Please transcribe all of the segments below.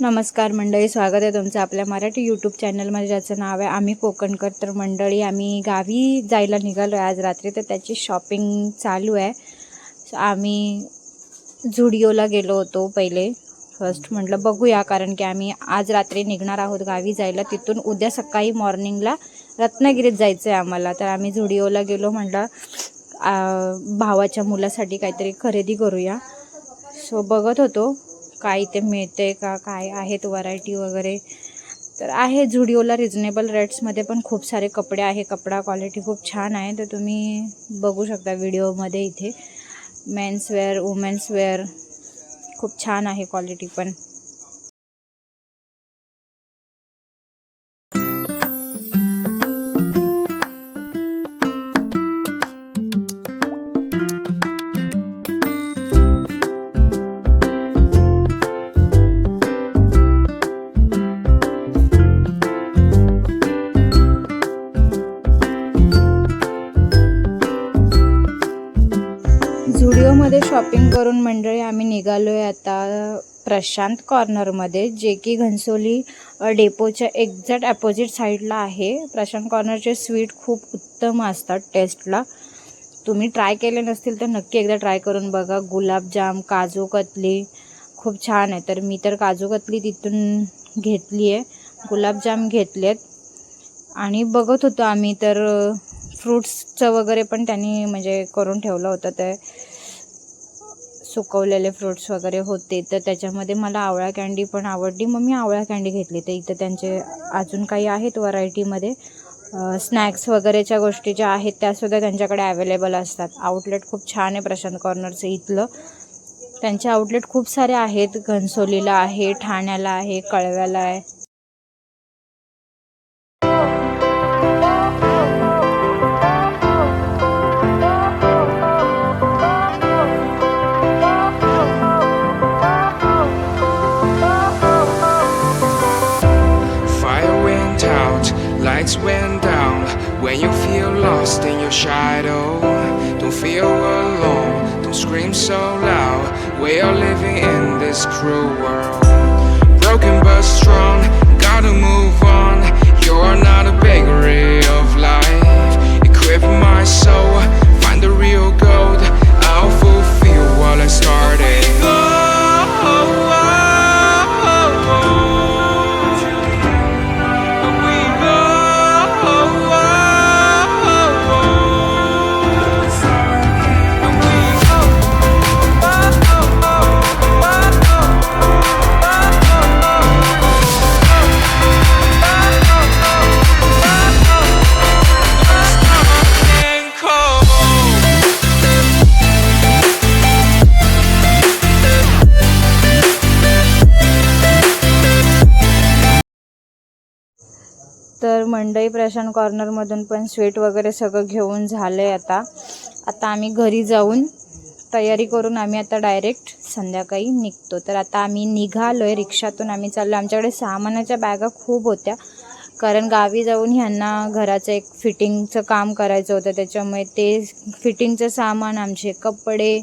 नमस्कार मंडळी स्वागत आहे तुमचं आपल्या मराठी यूट्यूब चॅनलमध्ये ज्याचं नाव आहे आम्ही कोकणकर. तर मंडळी आम्ही गावी जायला निघालो आहे आज रात्री. तर त्याची शॉपिंग चालू आहे. आम्ही झुडिओला गेलो होतो पहिले. फर्स्ट म्हटलं बघूया कारण की आम्ही आज रात्री निघणार आहोत गावी जायला. तिथून उद्या सकाळी मॉर्निंगला रत्नागिरीत जायचं आहे आम्हाला. तर आम्ही झुडिओला गेलो म्हटलं भावाच्या मुलासाठी काहीतरी खरेदी करूया. सो बघत होतो. काय इथे मिळते का काय आहेत व्हरायटी वगैरे. तर आहे झुडिओला रिजनेबल रेट्समध्ये पण खूप सारे कपडे आहे कपडा क्वालिटी खूप छान आहे. तर तुम्ही बघू शकता व्हिडिओमध्ये इथे. मेन्स वेअर वुमेन्स वेअर खूप छान आहे क्वालिटी पण. झुडिओमध्ये शॉपिंग करून मंडळी आम्ही निघालो आहे आता प्रशांत कॉर्नरमध्ये जे की घनसोली डेपोच्या एक्झॅक्ट अपोजिट साईडला आहे. प्रशांत कॉर्नरचे स्वीट खूप उत्तम असतात टेस्टला. तुम्ही ट्राय केले नसतील तर नक्की एकदा ट्राय करून बघा. गुलाबजाम काजू कतली खूप छान आहे. तर मी तर काजू कतली तिथून घेतली आहे गुलाबजाम घेतले आहेत आणि बघत होतो आम्ही तर फ्रूट्सचं वगैरे पण त्यांनी म्हणजे करून ठेवलं होतं. ते सुकवलेले फ्रुट्स वगैरे होते तर त्याच्यामध्ये मला आवळा कँडी पण आवडली. मग मी आवळा कँडी घेतली तर इथं त्यांचे अजून काही आहेत व्हरायटीमध्ये स्नॅक्स वगैरेच्या गोष्टी ज्या आहेत त्यासुद्धा त्यांच्याकडे अवेलेबल असतात. आउटलेट खूप छान आहे प्रशांत कॉर्नरचं इथलं. त्यांचे आउटलेट खूप सारे आहेत. घनसोलीला आहे ठाण्याला आहे कळव्याला आहे. Your shadow, don't feel alone, don't scream so loud. We are living in this cruel world. Broken but strong, gotta move on. मंडई प्रशांत कॉर्नरमधून पण स्वीट वगैरे सगळं घेऊन झालं आहे आता. आता आम्ही घरी जाऊन तयारी करून आम्ही आता डायरेक्ट संध्याकाळी निघतो. तर आता आम्ही निघालो आहे रिक्षातून आम्ही चाललो आमच्याकडे सामानाच्या बॅगा खूप होत्या. कारण गावी जाऊन ह्यांना घराचं एक फिटिंगचं काम करायचं होतं. त्याच्यामुळे ते फिटिंगचं सामान आमचे कपडे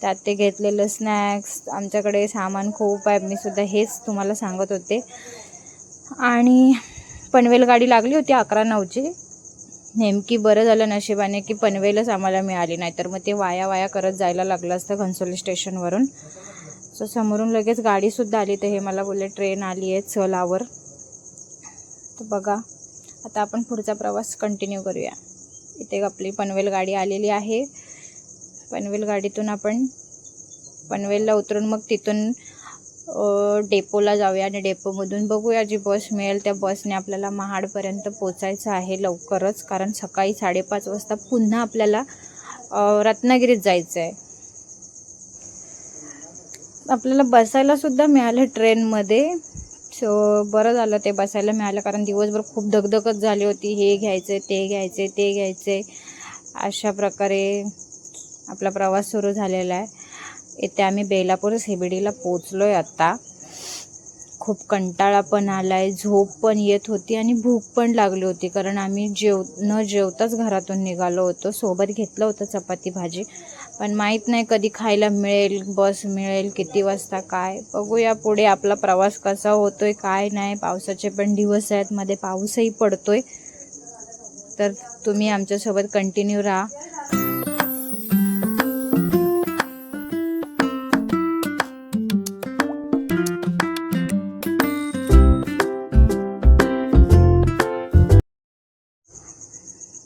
त्यात ते घेतलेलं स्नॅक्स आमच्याकडे सामान खूप आहे. मी सुद्धा हेच तुम्हाला सांगत होते. आणि पनवेल गाडी लागली होती अकरा नऊची. नेमकी बरं झालं नशिबाने की पनवेलच आम्हाला मिळाली नाही तर मग ते वाया वाया करत जायला लागलं असतं घनसोली स्टेशनवरून. सो समोरून लगेच गाडीसुद्धा आली तर हे मला बोलले ट्रेन आली आहे चल आवर. तर बघा आता आपण पुढचा प्रवास कंटिन्यू करूया. इथे आपली पनवेल गाडी आलेली आहे. पनवेल गाडीतून आपण पनवेलला उतरून मग तिथून डेपोला जाऊया आणि डेपोमधून बघूया जी बस मिळेल त्या बसने आपल्याला महाडपर्यंत पोचायचं आहे लवकरच. कारण सकाळी साडेपाच वाजता पुन्हा आपल्याला रत्नागिरीत जायचं आहे आपल्याला बसायला सुद्धा मिळालं ट्रेनमध्ये. सो बरं झालं ते बसायला मिळालं कारण दिवसभर खूप धगधगत झाली होती. हे घ्यायचे ते घ्यायचे ते घ्यायचे अशा प्रकारे आपला प्रवास सुरू झालेला आहे. येथे आम्ही बेलापूर हेबिडीला पोचलो आहे आत्ता खूप कंटाळा पण आला आहे झोप पण येत होती आणि भूक पण लागली होती कारण आम्ही जेव न जेवताच घरातून निघालो होतो. सोबत घेतलं होतं चपाती भाजी. पण माहीत नाही कधी खायला मिळेल बस मिळेल किती वाजता काय. बघूया पुढे आपला प्रवास कसा होतो आहे काय नाही. पावसाचे पण दिवस आहेत मध्ये पाऊसही पडतो आहे तर तुम्ही आमच्यासोबत कंटिन्यू राहा.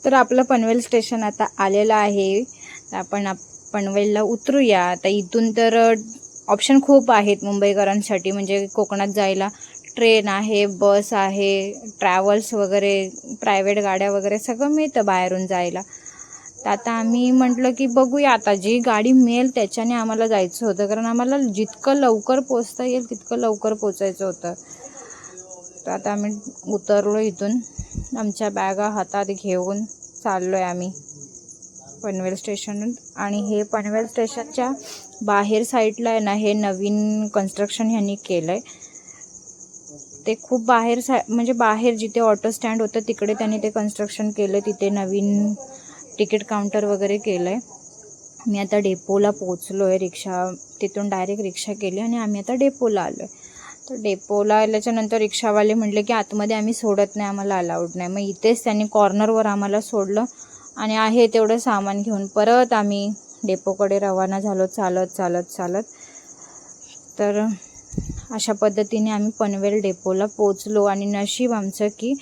तर आपलं पनवेल स्टेशन आता आलेलं आहे. आपण आप- पनवेलला उतरूया. आता इथून तर ऑप्शन खूप आहेत मुंबईकरांसाठी. म्हणजे कोकणात जायला ट्रेन आहे बस आहे ट्रॅव्हल्स वगैरे प्रायव्हेट गाड्या वगैरे सगळं मिळतं बाहेरून जायला. तर आता आम्ही म्हटलं की बघूया आता. जी गाडी मिळेल त्याच्याने आम्हाला जायचं होतं. कारण आम्हाला जितकं लवकर पोचता येईल तितकं लवकर पोचायचं होतं. तर आता आम्ही उतरलो इथून. आमच्या बॅगा हातात घेऊन चाललो आहे आम्ही पनवेल स्टेशन आणि हे पनवेल स्टेशनच्या बाहेर साईडला आहे ना हे नवीन कन्स्ट्रक्शन ह्यांनी केलं आहे ते खूप बाहेर सा म्हणजे बाहेर जिथे ऑटो स्टँड होतं तिकडे त्यांनी ते कन्स्ट्रक्शन केलं तिथे नवीन तिकीट काउंटर वगैरे केलं आहे मी आता डेपोला पोचलो आहे रिक्षा तिथून डायरेक्ट रिक्षा केली आणि आम्ही आता डेपोला आलो आहे तर डेपोला आल्याच्यानंतर रिक्षावाले म्हटले की आतमध्ये आम्ही सोडत नाही आम्हाला अलाउड नाही. मग इथेच त्यांनी कॉर्नरवर आम्हाला सोडलं आणि आहे तेवढं सामान घेऊन परत आम्ही डेपोकडे रवाना झालो चालत चालत चालत. तर अशा पद्धतीने आम्ही पनवेल डेपोला पोचलो आणि नशीब आमचं की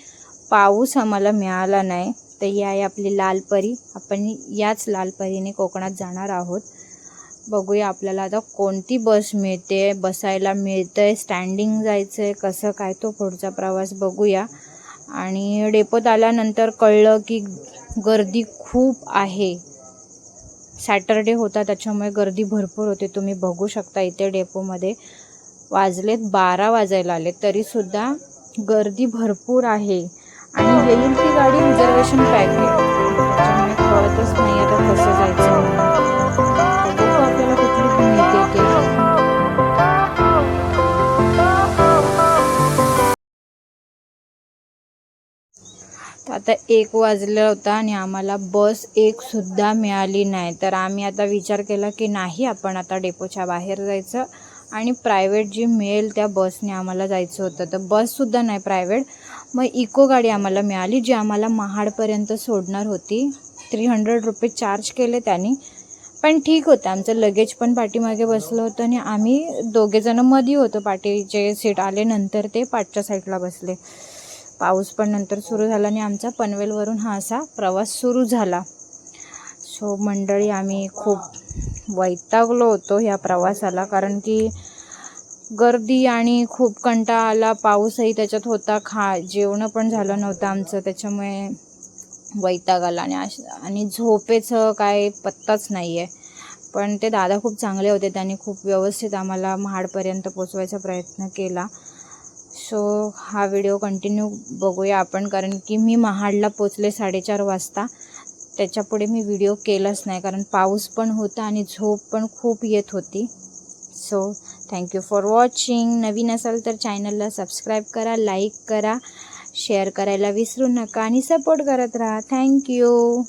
पाऊस आम्हाला मिळाला नाही. तर ही आहे आपली लालपरी आपण याच लालपरीने कोकणात जाणार आहोत. बघूया आपल्याला आता कोणती बस मिळते बसायला मिळतं आहे स्टँडिंग जायचं आहे कसं काय तो पुढचा प्रवास बघूया. आणि डेपोत आल्यानंतर कळलं की गर्दी खूप आहे. सॅटरडे होता त्याच्यामुळे गर्दी भरपूर होते. तुम्ही बघू शकता इथे डेपोमध्ये वाजलेत बारा वाजायला आले तरीसुद्धा गर्दी भरपूर आहे. आणि येईल ती गाडी रिझर्वेशन पॅकेट आता एक वाजला होता आणि आम्हाला बस एकसुद्धा मिळाली नाही. तर आम्ही आता विचार केला की नाही आपण आता डेपोच्या बाहेर जायचं आणि प्रायव्हेट जी मिळेल त्या बसने आम्हाला जायचं होतं. तर बससुद्धा नाही प्रायव्हेट. मग इको गाडी आम्हाला मिळाली जी आम्हाला महाडपर्यंत सोडणार होती. थ्री हंड्रेड रुपये चार्ज केले त्यांनी. पण ठीक होतं आमचं लगेज पण पाठीमागे बसलं होतं आणि आम्ही दोघेजणं मध्ये होतो. पाठीचे सीट आले नंतर ते पाठच्या साईडला बसले. पाऊस पण नंतर सुरू झाला आणि आमचा पनवेलवरून हा असा प्रवास सुरू झाला. सो मंडळी आम्ही खूप वैतागलो होतो ह्या प्रवासाला कारण की गर्दी आणि खूप कंटाळा आला पाऊसही त्याच्यात होता. खा जेवणं पण झालं नव्हतं आमचं त्याच्यामुळे वैताग आला आणि अश आणि झोपेचं काय पत्ताच नाही आहे पण ते दादा खूप चांगले होते त्यांनी खूप व्यवस्थित आम्हाला महाडपर्यंत पोचवायचा प्रयत्न केला. सो हा व्हिडिओ कंटिन्यू बघूया आपण कारण की मी महाडला पोचले साडेचार वाजता. त्याच्यापुढे मी व्हिडिओ केलाच नाही कारण पाऊस पण होता आणि झोप पण खूप येत होती. So thank you for watching नवीन असाल तर चॅनलला सबस्क्राईब करा लाईक करा शेअर करायला विसरू नका आणि सपोर्ट करत राहा. थँक्यू